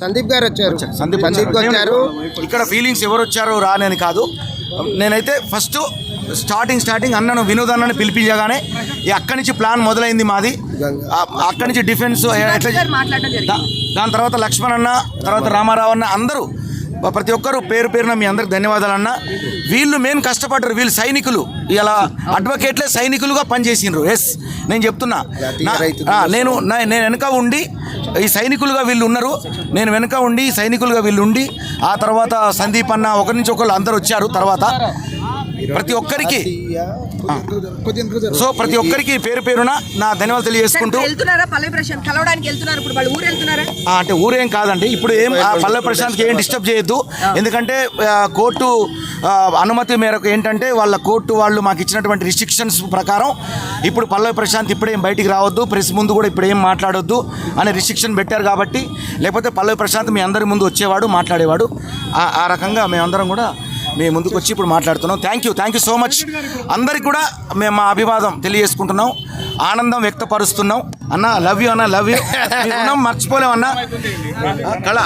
సందీప్ గారు వచ్చారు. సందీప్ సందీప్ వచ్చారు. ఇక్కడ ఫీలింగ్స్ ఎవరు వచ్చారో రానని కాదు. నేనైతే ఫస్ట్ స్టార్టింగ్ స్టార్టింగ్ అన్నను వినోద్ అన్నని పిలిపించగానే ఈ అక్కడి నుంచి ప్లాన్ మొదలైంది మాది. అక్కడి నుంచి డిఫెన్స్ దాని తర్వాత లక్ష్మణ్ అన్న తర్వాత రామారావు అన్న అందరూ ప్రతి ఒక్కరు పేరు పేరున మీ అందరికి ధన్యవాదాలు అన్న వీళ్ళు మెయిన్ కష్టపడ్డారు వీళ్ళు సైనికులు. ఇలా అడ్వకేట్లే సైనికులుగా పనిచేసిండ్రు. ఎస్ నేను చెప్తున్నా. నేను నేను వెనక ఉండి ఈ సైనికులుగా వీళ్ళు ఉన్నారు. నేను వెనక ఉండి సైనికులుగా వీళ్ళు ఉండి ఆ తర్వాత సందీప్ అన్న ఒకరి నుంచి ఒకళ్ళు అందరు వచ్చారు తర్వాత. ప్రతి ఒక్కరికి. సో ప్రతి ఒక్కరికి పేరు పేరున నా ధన్యవాదాలు తెలియజేసుకుంటూ ఇప్పుడు వెళ్తున్నారా పల్లె ప్రశాంత్? కలవడానికి వెళ్తున్నారు ఇప్పుడు వాళ్ళు ఊరు వెళ్తున్నారా? ఆ, అంటే ఊరేం కాదండి. ఇప్పుడు ఏం ఆ పల్లె ప్రశాంత్కి ఏం డిస్టర్బ్ చేయొద్దు. ఎందుకంటే కోర్టు అనుమతి మేరకు ఏంటంటే వాళ్ళ కోర్టు వాళ్ళు మాకు ఇచ్చినటువంటి రిస్ట్రిక్షన్స్ ప్రకారం ఇప్పుడు పల్లె ప్రశాంత్ ఇప్పుడేం బయటికి రావద్దు. ప్రెస్ ముందు కూడా ఇప్పుడు ఏం మాట్లాడొద్దు అనే రిస్ట్రిక్షన్ పెట్టారు కాబట్టి లేకపోతే పల్లె ప్రశాంత్ మీ అందరి ముందు వచ్చేవాడు మాట్లాడేవాడు. ఆ- ఆ రకంగా మేమందరం కూడా మేము ముందుకు వచ్చి ఇప్పుడు మాట్లాడుతున్నాం. Thank you thank you so much అందరికి కూడా మేము మా అభివాదం తెలియజేసుకుంటున్నాం. ఆనందం వ్యక్తపరుస్తున్నాం. అన్న లవ్ యూ అన్న లవ్ యూ మర్చిపోలేమన్నా కళ కళ.